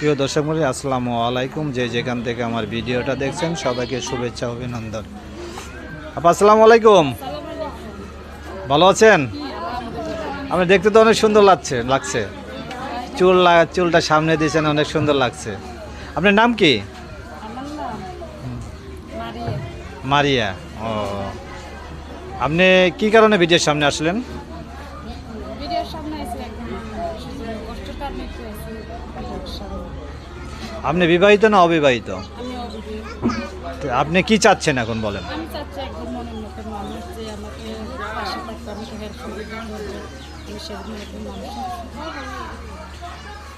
প্রিয় দর্শক মন্ডলী আসসালামু আলাইকুম। যে যেখান থেকে আমার ভিডিওটা দেখছেন সবাইকে শুভেচ্ছা অভিনন্দন। আপা আসসালামু আলাইকুম। ভালো আছেন? আপনি দেখতে তো অনেক সুন্দর লাগছে লাগছে। চুল চুলটা সামনে দিয়েছেন অনেক সুন্দর লাগছে। আপনার নাম কি? মারিয়া। মারিয়া। ও। আপনি কি কারণে ভিডিওর সামনে আসলেন ভিডিওর সামনে এসে একদম কষ্টটা আমি একটু এসে ভিডিওর সামনে আপনি বিবাহিত না অবিবাহিত? তো আপনি কি চাচ্ছেন এখন বলেন?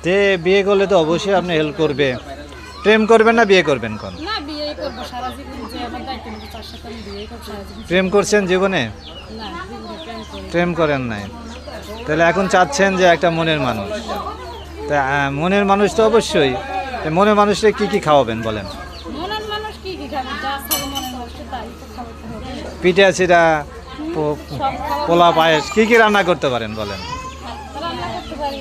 তে বিয়ে করলে তো অবশ্যই আপনি হেল্প করবে। প্রেম করবেন না বিয়ে করবেন কোন? প্রেম করছেন জীবনে? প্রেম করেন নাই। তাহলে এখন চাচ্ছেন যে একটা মনের মানুষ। তা মনের মানুষ তো অবশ্যই। মনের মানুষকে কি কি খাওয়াবেন বলেন? মনের মানুষ কি কি খাবে যা খাবে মনের মানুষকে তাই তো খাওয়াতে হবে। পিঠে চিরা পোলা পায়েস কি কি রান্না করতে পারেন বলেন? রান্না করতে পারি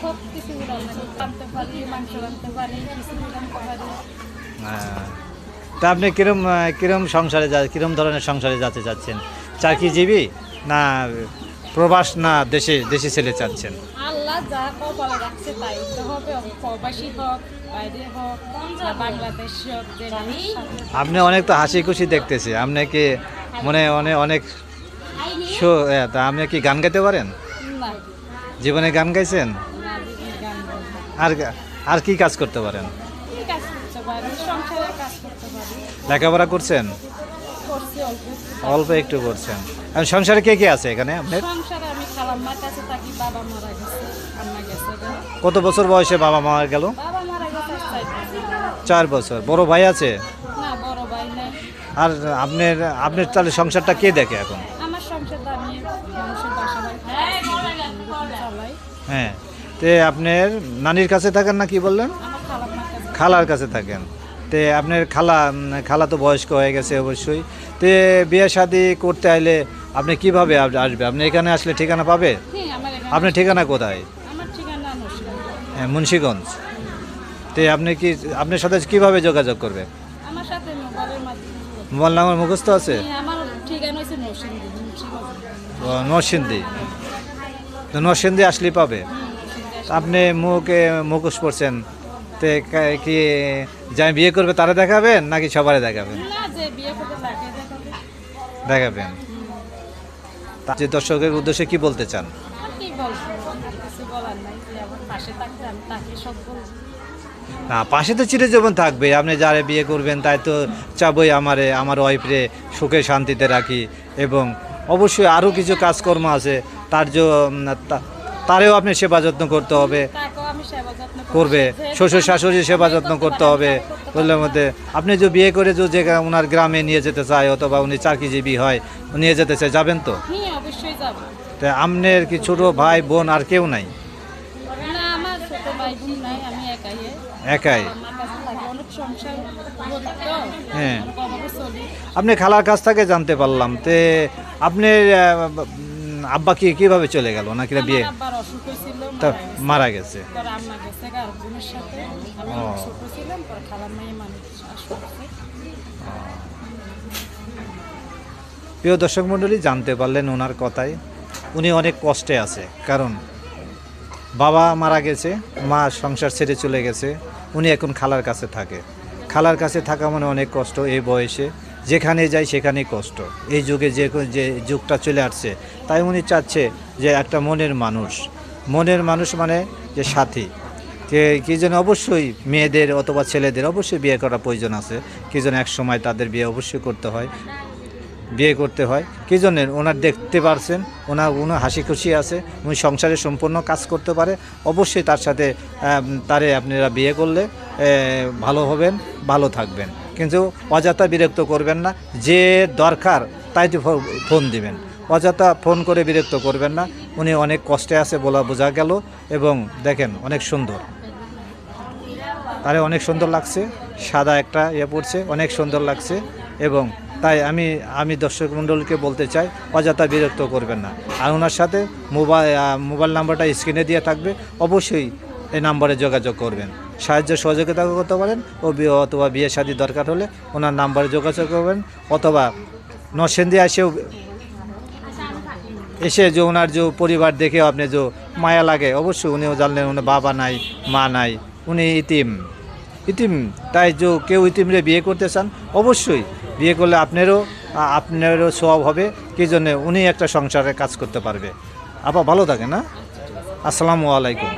সব কিছু রান্না রাঁধতে পারি মাংস রাঁধতে পারি খিচুড়ি রাঁধতে পারি। তা আপনি কিরম কিরম সংসারে যা কিরম ধরনের সংসারে যেতে চাচ্ছেন চাকরিজীবী না প্রবাস না দেশে দেশি ছেলে চাচ্ছেন? যা কপালে রাখছে তাই তো হবে প্রবাসী হোক বাইরে হোক বাংলাদেশ হোক আপনি অনেক তো হাসি খুশি দেখতেছি। আপনি কি মনে অনেক অনেক শো- তা আপনি কি গান গাইতে পারেন? জীবনে গান গাইছেন। আর আর কি কাজ করতে পারেন? লেখাপড়া করছেন? অল্প। একটু। করছেন। সংসারে কে কে আছে এখানে আপনার? সংসারে আমি খালাম্মার কাছে থাকি বাবা মারা গেছে। কত বছর বয়সে বাবা মা গেল? চার বছর। বড় ভাই আছে? না বড় ভাই নাই। আর আপনার আপনার তাহলে সংসারটা কে দেখে এখন? চালাই। হ্যাঁ। তে আপনার নানির কাছে থাকেন না কি বললেন? খালার কাছে থাকেন। তে আপনার খালা খালা তো বয়স্ক হয়ে গেছে অবশ্যই। তে বিয়ে শাদি করতে আইলে আপনি কীভাবে আসবে? আপনি এখানে আসলে ঠিকানা পাবে? হ্যাঁ আপনার ঠিকানা কোথায় আমার ঠিকানা নরসিংদী হ্যাঁ, মুন্সিগঞ্জ। তে আপনি কি আপনার সাথে কীভাবে যোগাযোগ করবে? আমার সাথে মোবাইলের মাধ্যমে। মোবাইল নাম্বার মুখস্থ আছে? হ্যাঁ, আমার ঠিকানা হচ্ছে নরসিংদী ও, নরসিংদী। তো নরসিংদী আসলেই পাবে? আসলে- আপনি মুখে মুখোশ পড়ছেন তে কি যাই বিয়ে করবে তারা দেখাবেন নাকি সবারে দেখাবেন? না যে বিয়ে করতে লাগে দেখাবে। দেখাবেন। যে দর্শকের উদ্দেশ্যে কি বলতে চান? না, পাশে তো চিরজীবন থাকবে। আপনি যারে বিয়ে করবেন, তাই তো চাবই আমারে, আমার ওয়াইফরে সুখে শান্তিতে রাখি। এবং অবশ্যই আরও কিছু কাজকর্ম আছে, তার তারেও আপনি সেবা যত্ন করতে হবে। করবে। শ্বশুর আমি শাশুড়ি সেবা যত্ন করতে হবে। বললের মধ্যে, আপনি যে বিয়ে করে যে ওনার গ্রামে নিয়ে যেতে চায়, অথবা উনি চাকরিজীবী হয়, নিয়ে যেতে চায়, যাবেন তো? হ্যাঁ অবশ্যই তা আমনের কি ছোট ভাই বোন আর কেউ নাই? না আমার ছোট ভাই বোন নাই আমি একাই। হ্যাঁ। আপনি খালার কাছ থেকে জানতে পারলাম তে আপনি আব্বা কি কীভাবে চলে গেল? নাকি বিয়ে? তা মারা গেছে। প্রিয় দর্শক মণ্ডলী জানতে পারলেন ওনার কথায়। উনি অনেক কষ্টে আছে। কারণ বাবা মারা গেছে, মা সংসার ছেড়ে চলে গেছে, উনি এখন খালার কাছে থাকে। খালার কাছে থাকা মানে অনেক কষ্ট এই বয়সে। যেখানে যাই সেখানেই কষ্ট। এই যুগে যে যে যুগটা চলে আসছে, তাই উনি চাচ্ছে যে একটা মনের মানুষ। মনের মানুষ মানে যে সাথী। যে কি যেন অবশ্যই মেয়েদের অথবা ছেলেদের অবশ্যই বিয়ে করা প্রয়োজন আছে। কি যেন এক সময় তাদের বিয়ে অবশ্যই করতে হয়। বিয়ে করতে হয়। কি জন্য? ওনার দেখতে পারছেন ওনার উনি হাসি খুশি আছে, উনি সংসারে সম্পূর্ণ কাজ করতে পারে। অবশ্যই তার সাথে তারে আপনারা বিয়ে করলে ভালো হবেন, ভালো থাকবেন। কিন্তু অযথা বিরক্ত করবেন না, যে দরকার তাই তো ফোন দিবেন। অযথা ফোন করে বিরক্ত করবেন না, উনি অনেক কষ্টে আছে বলা বোঝা গেল এবং দেখেন অনেক সুন্দর। তারে অনেক সুন্দর লাগছে, সাদা একটা ইয়ে পড়ছে, অনেক সুন্দর লাগছে এবং তাই আমি আমি দর্শক মণ্ডলকে বলতে চাই, অযথা বিরক্ত করবেন না। আর ওনার সাথে মোবাইল মোবাইল নাম্বারটা স্ক্রিনে দিয়ে থাকবে, অবশ্যই এই নাম্বারে যোগাযোগ করবেন। সাহায্য সহযোগিতা করতে পারেন, ও অথবা বিয়ে শাদী দরকার হলে ওনার নাম্বারে যোগাযোগ করবেন, অথবা নরসেন্দি এসেও এসে যে ওনার যে পরিবার দেখে আপনি যে মায়া লাগে, অবশ্যই উনিও জানলেন, উনি বাবা নাই, মা নাই, উনি ইতিম। ইতিম, তাই যে কেউ ইতিমরে বিয়ে করতে চান, অবশ্যই বিয়ে করলে আপনারও আপনারও সব হবে কি জন্যে উনি একটা সংসারে কাজ করতে পারবে। আপা, ভালো থাকে না আসসালামু আলাইকুম।